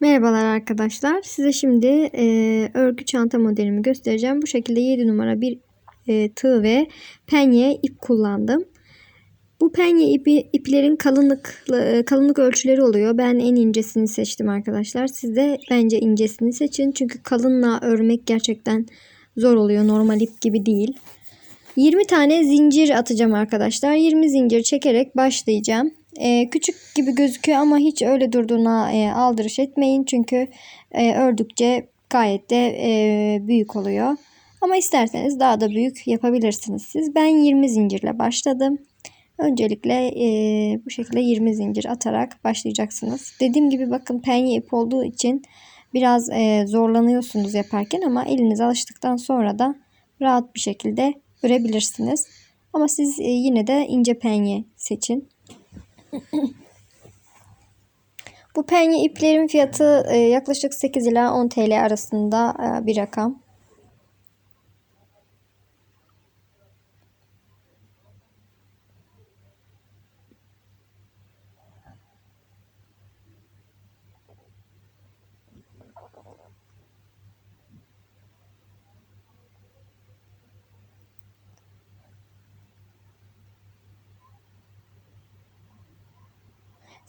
Merhabalar arkadaşlar. Size şimdi e, örgü çanta modelimi göstereceğim. Bu şekilde 7 numara bir e, tığ ve penye ip kullandım. Bu penye ipi, iplerin kalınlık e, kalınlık ölçüleri oluyor. Ben en incesini seçtim arkadaşlar. Siz de bence incesini seçin. Çünkü kalınla örmek gerçekten zor oluyor. Normal ip gibi değil. 20 tane zincir atacağım arkadaşlar. 20 zincir çekerek başlayacağım. Ee, küçük gibi gözüküyor ama hiç öyle durduğuna e, aldırış etmeyin. Çünkü e, ördükçe gayet de e, büyük oluyor. Ama isterseniz daha da büyük yapabilirsiniz siz. Ben 20 zincirle başladım. Öncelikle e, bu şekilde 20 zincir atarak başlayacaksınız. Dediğim gibi bakın penye ip olduğu için biraz e, zorlanıyorsunuz yaparken ama eliniz alıştıktan sonra da rahat bir şekilde örebilirsiniz. Ama siz e, yine de ince penye seçin. Bu penye iplerin fiyatı e, yaklaşık 8 ila 10 TL arasında e, bir rakam.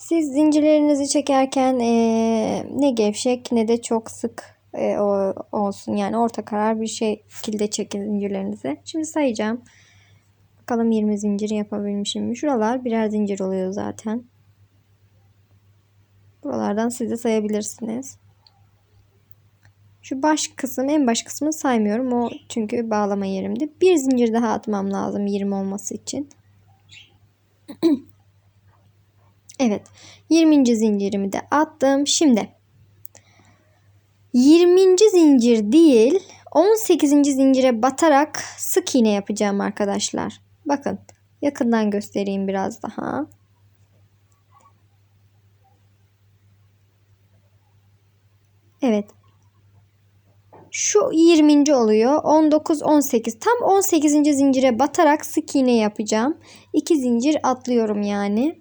Siz zincirlerinizi çekerken e, ne gevşek ne de çok sık e, o, olsun. Yani orta karar bir şekilde çekin zincirlerinizi. Şimdi sayacağım. Bakalım 20 zincir yapabilmişim mi? Şuralar birer zincir oluyor zaten. Buralardan siz de sayabilirsiniz. Şu baş kısım en baş kısmını saymıyorum. O çünkü bağlama yerimde. Bir zincir daha atmam lazım 20 olması için. Evet. 20. zincirimi de attım. Şimdi 20. zincir değil 18. zincire batarak sık iğne yapacağım arkadaşlar. Bakın yakından göstereyim biraz daha. Evet. Şu 20. oluyor. 19 18. Tam 18. zincire batarak sık iğne yapacağım. 2 zincir atlıyorum yani.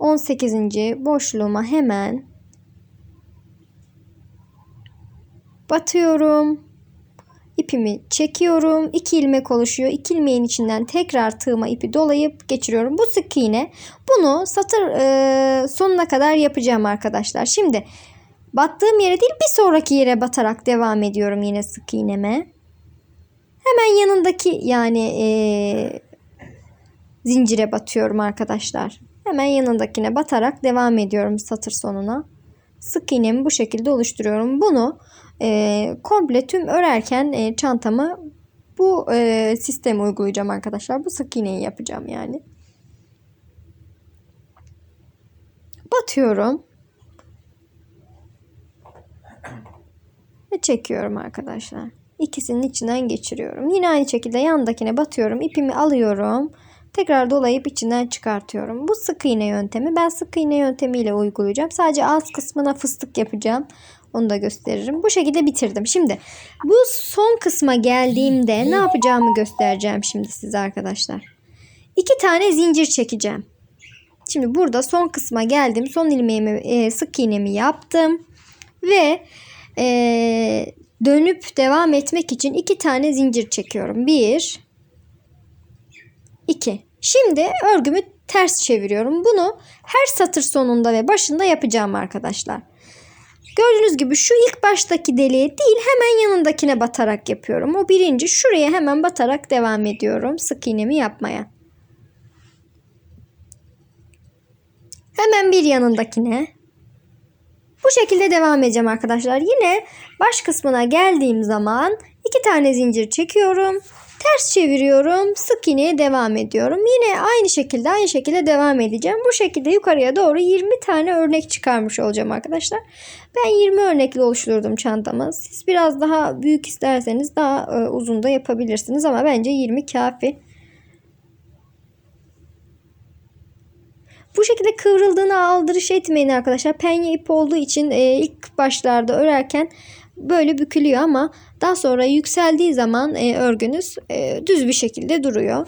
18. boşluğuma hemen batıyorum. İpimi çekiyorum. 2 ilmek oluşuyor. 2 ilmeğin içinden tekrar tığıma ipi dolayıp geçiriyorum. Bu sık iğne. Bunu satır e, sonuna kadar yapacağım arkadaşlar. Şimdi battığım yere değil bir sonraki yere batarak devam ediyorum yine sık iğneme. Hemen yanındaki yani e, zincire batıyorum arkadaşlar. Hemen yanındakine batarak devam ediyorum satır sonuna. Sık iğnemi bu şekilde oluşturuyorum. Bunu e, komple tüm örerken e, çantamı bu e, sistemi uygulayacağım arkadaşlar. Bu sık iğneyi yapacağım yani. Batıyorum. Ve çekiyorum arkadaşlar. İkisinin içinden geçiriyorum. Yine aynı şekilde yandakine batıyorum. ipimi alıyorum. Tekrar dolayıp içinden çıkartıyorum. Bu sık iğne yöntemi. Ben sık iğne yöntemiyle uygulayacağım. Sadece alt kısmına fıstık yapacağım. Onu da gösteririm. Bu şekilde bitirdim. Şimdi bu son kısma geldiğimde ne yapacağımı göstereceğim şimdi size arkadaşlar. İki tane zincir çekeceğim. Şimdi burada son kısma geldim. Son ilmeğimi e, sık iğnemi yaptım. Ve e, dönüp devam etmek için iki tane zincir çekiyorum. Bir, 2. Şimdi örgümü ters çeviriyorum. Bunu her satır sonunda ve başında yapacağım arkadaşlar. Gördüğünüz gibi şu ilk baştaki deliğe değil hemen yanındakine batarak yapıyorum. O birinci şuraya hemen batarak devam ediyorum sık iğnemi yapmaya. Hemen bir yanındakine. Bu şekilde devam edeceğim arkadaşlar. Yine baş kısmına geldiğim zaman iki tane zincir çekiyorum. Ters çeviriyorum. Sık iğneye devam ediyorum. Yine aynı şekilde aynı şekilde devam edeceğim. Bu şekilde yukarıya doğru 20 tane örnek çıkarmış olacağım arkadaşlar. Ben 20 örnekli oluşturdum çantamı. Siz biraz daha büyük isterseniz daha e, uzun da yapabilirsiniz ama bence 20 kafi. Bu şekilde kıvrıldığına aldırış etmeyin arkadaşlar. Penye ip olduğu için e, ilk başlarda örerken böyle bükülüyor ama daha sonra yükseldiği zaman e, örgünüz e, düz bir şekilde duruyor.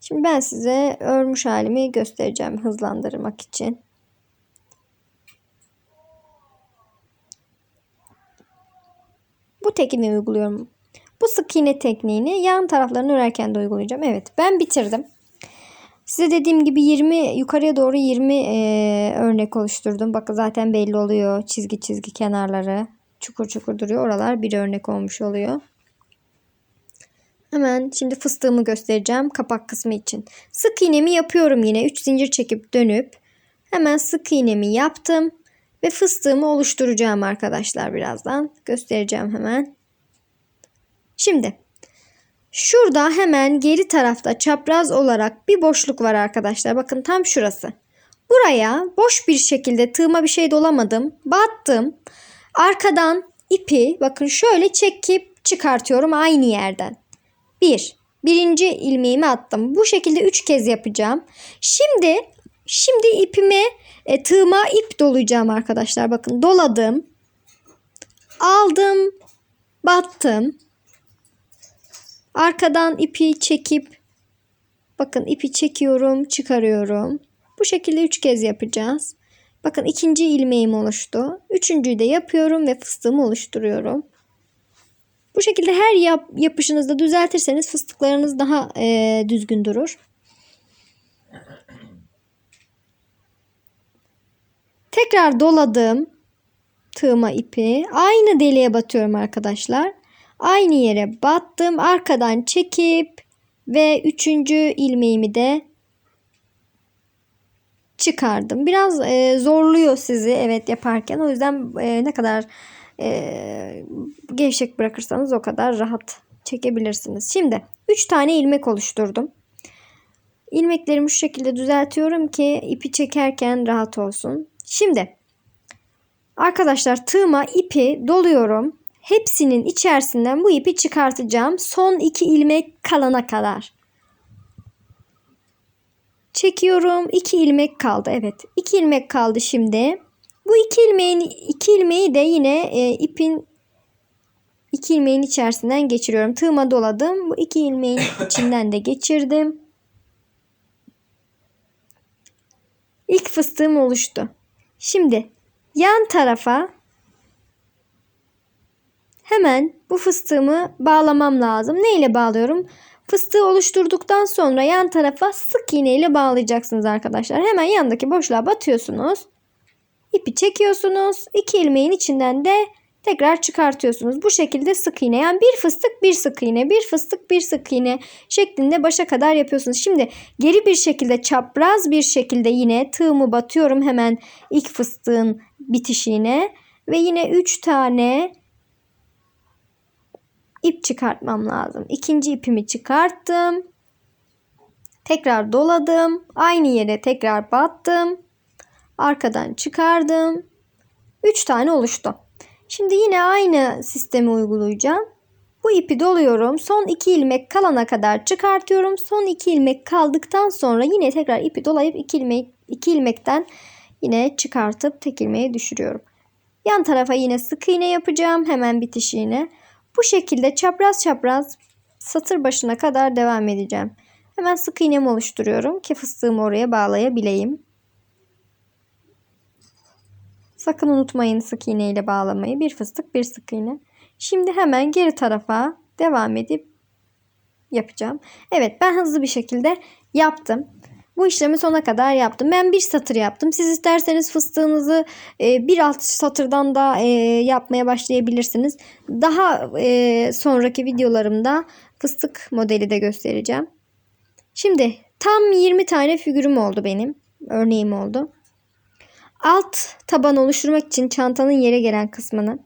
Şimdi ben size örmüş halimi göstereceğim hızlandırmak için. Bu tekniği uyguluyorum. Bu sık iğne tekniğini yan taraflarını örerken de uygulayacağım. Evet ben bitirdim. Size dediğim gibi 20 yukarıya doğru 20 e, örnek oluşturdum. Bakın zaten belli oluyor. Çizgi çizgi kenarları çukur çukur duruyor. Oralar bir örnek olmuş oluyor. Hemen şimdi fıstığımı göstereceğim kapak kısmı için. Sık iğnemi yapıyorum yine. 3 zincir çekip dönüp hemen sık iğnemi yaptım. Ve fıstığımı oluşturacağım arkadaşlar birazdan. Göstereceğim hemen. Şimdi şurada hemen geri tarafta çapraz olarak bir boşluk var arkadaşlar. Bakın tam şurası. Buraya boş bir şekilde tığıma bir şey dolamadım. Battım. Arkadan ipi bakın şöyle çekip çıkartıyorum aynı yerden. Bir. Birinci ilmeğimi attım. Bu şekilde üç kez yapacağım. Şimdi şimdi ipime e, tığıma ip dolayacağım arkadaşlar. Bakın doladım. Aldım. Battım. Arkadan ipi çekip bakın ipi çekiyorum, çıkarıyorum. Bu şekilde üç kez yapacağız. Bakın ikinci ilmeğim oluştu. Üçüncüyü de yapıyorum ve fıstığımı oluşturuyorum. Bu şekilde her yap, yapışınızda düzeltirseniz fıstıklarınız daha e, düzgün durur. Tekrar doladım tığıma ipi. Aynı deliğe batıyorum arkadaşlar. Aynı yere battım. Arkadan çekip ve üçüncü ilmeğimi de çıkardım. Biraz e, zorluyor sizi evet yaparken. O yüzden e, ne kadar e, gevşek bırakırsanız o kadar rahat çekebilirsiniz. Şimdi 3 tane ilmek oluşturdum. İlmeklerimi şu şekilde düzeltiyorum ki ipi çekerken rahat olsun. Şimdi arkadaşlar tığıma ipi doluyorum. Hepsinin içerisinden bu ipi çıkartacağım. Son iki ilmek kalana kadar. Çekiyorum. iki ilmek kaldı. Evet. iki ilmek kaldı şimdi. Bu iki ilmeğin iki ilmeği de yine e, ipin iki ilmeğin içerisinden geçiriyorum. Tığıma doladım. Bu iki ilmeğin içinden de geçirdim. İlk fıstığım oluştu. Şimdi yan tarafa hemen bu fıstığımı bağlamam lazım. Ne ile bağlıyorum? Fıstığı oluşturduktan sonra yan tarafa sık iğne ile bağlayacaksınız arkadaşlar. Hemen yandaki boşluğa batıyorsunuz. İpi çekiyorsunuz. İki ilmeğin içinden de tekrar çıkartıyorsunuz. Bu şekilde sık iğne yani bir fıstık bir sık iğne bir fıstık bir sık iğne şeklinde başa kadar yapıyorsunuz. Şimdi geri bir şekilde çapraz bir şekilde yine tığımı batıyorum hemen ilk fıstığın bitişiğine ve yine 3 tane ip çıkartmam lazım. İkinci ipimi çıkarttım. Tekrar doladım. Aynı yere tekrar battım. Arkadan çıkardım. 3 tane oluştu. Şimdi yine aynı sistemi uygulayacağım. Bu ipi doluyorum. Son 2 ilmek kalana kadar çıkartıyorum. Son 2 ilmek kaldıktan sonra yine tekrar ipi dolayıp 2 ilmek 2 ilmekten yine çıkartıp tek ilmeğe düşürüyorum. Yan tarafa yine sık iğne yapacağım. Hemen bitişiğine. Bu şekilde çapraz çapraz satır başına kadar devam edeceğim. Hemen sık iğnemi oluşturuyorum ki fıstığımı oraya bağlayabileyim. Sakın unutmayın sık iğne ile bağlamayı. Bir fıstık bir sık iğne. Şimdi hemen geri tarafa devam edip yapacağım. Evet ben hızlı bir şekilde yaptım. Bu işlemi sona kadar yaptım. Ben bir satır yaptım. Siz isterseniz fıstığınızı e, bir alt satırdan da e, yapmaya başlayabilirsiniz. Daha e, sonraki videolarımda fıstık modeli de göstereceğim. Şimdi tam 20 tane figürüm oldu benim. Örneğim oldu. Alt taban oluşturmak için çantanın yere gelen kısmını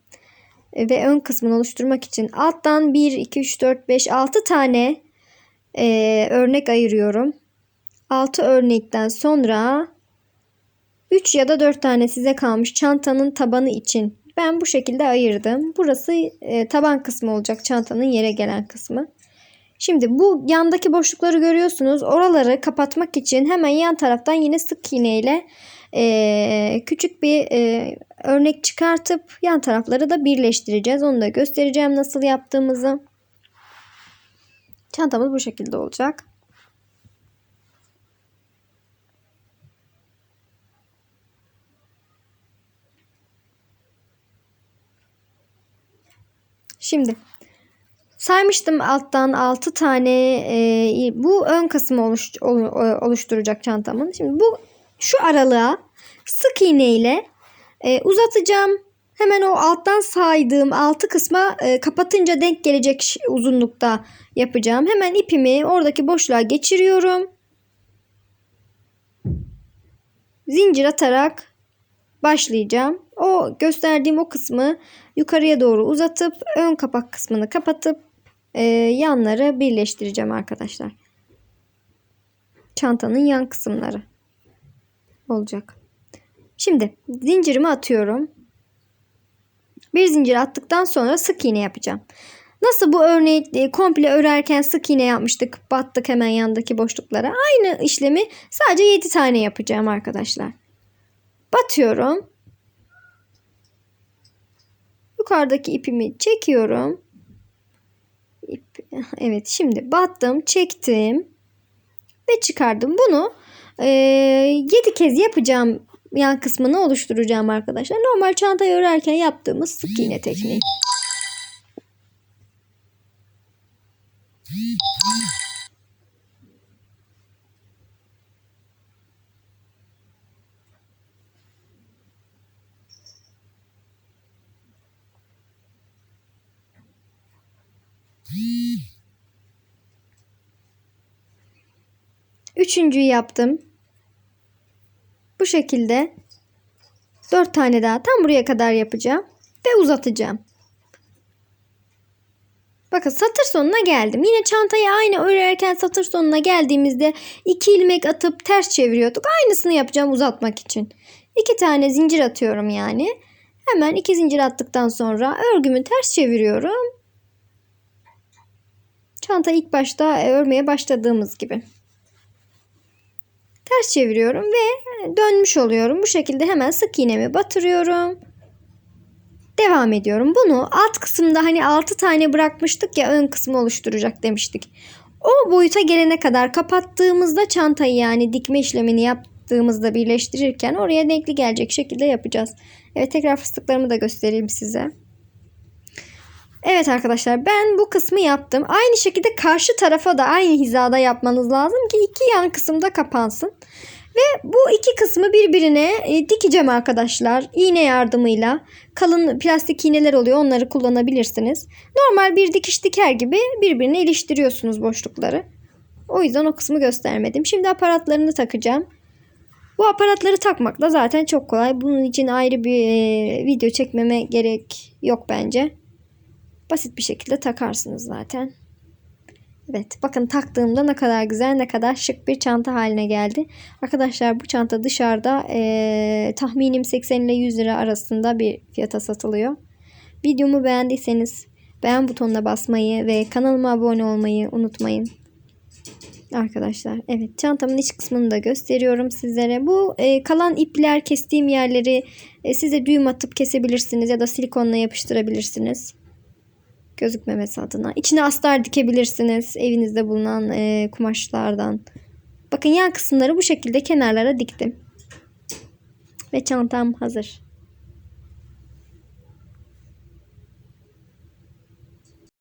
ve ön kısmını oluşturmak için alttan 1, 2, 3, 4, 5, 6 tane e, örnek ayırıyorum. 6 örnekten sonra 3 ya da 4 tane size kalmış çantanın tabanı için ben bu şekilde ayırdım. Burası e, taban kısmı olacak çantanın yere gelen kısmı. Şimdi bu yandaki boşlukları görüyorsunuz. Oraları kapatmak için hemen yan taraftan yine sık iğne ile e, küçük bir e, örnek çıkartıp yan tarafları da birleştireceğiz. Onu da göstereceğim nasıl yaptığımızı. Çantamız bu şekilde olacak. Şimdi saymıştım alttan 6 tane e, bu ön kısmı oluş, oluşturacak çantamın. Şimdi bu şu aralığa sık iğne ile e, uzatacağım. Hemen o alttan saydığım altı kısma e, kapatınca denk gelecek uzunlukta yapacağım. Hemen ipimi oradaki boşluğa geçiriyorum. Zincir atarak başlayacağım. O gösterdiğim o kısmı yukarıya doğru uzatıp ön kapak kısmını kapatıp e, yanları birleştireceğim arkadaşlar. Çantanın yan kısımları olacak. Şimdi zincirimi atıyorum. Bir zincir attıktan sonra sık iğne yapacağım. Nasıl bu örneği e, komple örerken sık iğne yapmıştık. Battık hemen yandaki boşluklara. Aynı işlemi sadece 7 tane yapacağım arkadaşlar. Batıyorum. Yukarıdaki ipimi çekiyorum. İp, evet şimdi battım, çektim ve çıkardım. Bunu e, 7 kez yapacağım yan kısmını oluşturacağım arkadaşlar. Normal çantayı örerken yaptığımız sık iğne tekniği. Üçüncüyü yaptım. Bu şekilde dört tane daha tam buraya kadar yapacağım ve uzatacağım. Bakın satır sonuna geldim. Yine çantayı aynı örerken satır sonuna geldiğimizde iki ilmek atıp ters çeviriyorduk. Aynısını yapacağım uzatmak için. İki tane zincir atıyorum yani. Hemen iki zincir attıktan sonra örgümü ters çeviriyorum. Çanta ilk başta örmeye başladığımız gibi. Ters çeviriyorum ve dönmüş oluyorum. Bu şekilde hemen sık iğnemi batırıyorum. Devam ediyorum. Bunu alt kısımda hani 6 tane bırakmıştık ya ön kısmı oluşturacak demiştik. O boyuta gelene kadar kapattığımızda çantayı yani dikme işlemini yaptığımızda birleştirirken oraya denkli gelecek şekilde yapacağız. Evet tekrar fıstıklarımı da göstereyim size. Evet arkadaşlar ben bu kısmı yaptım. Aynı şekilde karşı tarafa da aynı hizada yapmanız lazım ki iki yan kısımda kapansın. Ve bu iki kısmı birbirine e, dikeceğim arkadaşlar. İğne yardımıyla. Kalın plastik iğneler oluyor. Onları kullanabilirsiniz. Normal bir dikiş diker gibi birbirine iliştiriyorsunuz boşlukları. O yüzden o kısmı göstermedim. Şimdi aparatlarını takacağım. Bu aparatları takmak da zaten çok kolay. Bunun için ayrı bir e, video çekmeme gerek yok bence. Basit bir şekilde takarsınız zaten. Evet bakın taktığımda ne kadar güzel ne kadar şık bir çanta haline geldi. Arkadaşlar bu çanta dışarıda e, tahminim 80 ile 100 lira arasında bir fiyata satılıyor. Videomu beğendiyseniz beğen butonuna basmayı ve kanalıma abone olmayı unutmayın. Arkadaşlar evet çantamın iç kısmını da gösteriyorum sizlere. Bu e, kalan ipler kestiğim yerleri e, size düğüm atıp kesebilirsiniz ya da silikonla yapıştırabilirsiniz gözükmemesi adına. İçine astar dikebilirsiniz evinizde bulunan e, kumaşlardan. Bakın yan kısımları bu şekilde kenarlara diktim. Ve çantam hazır.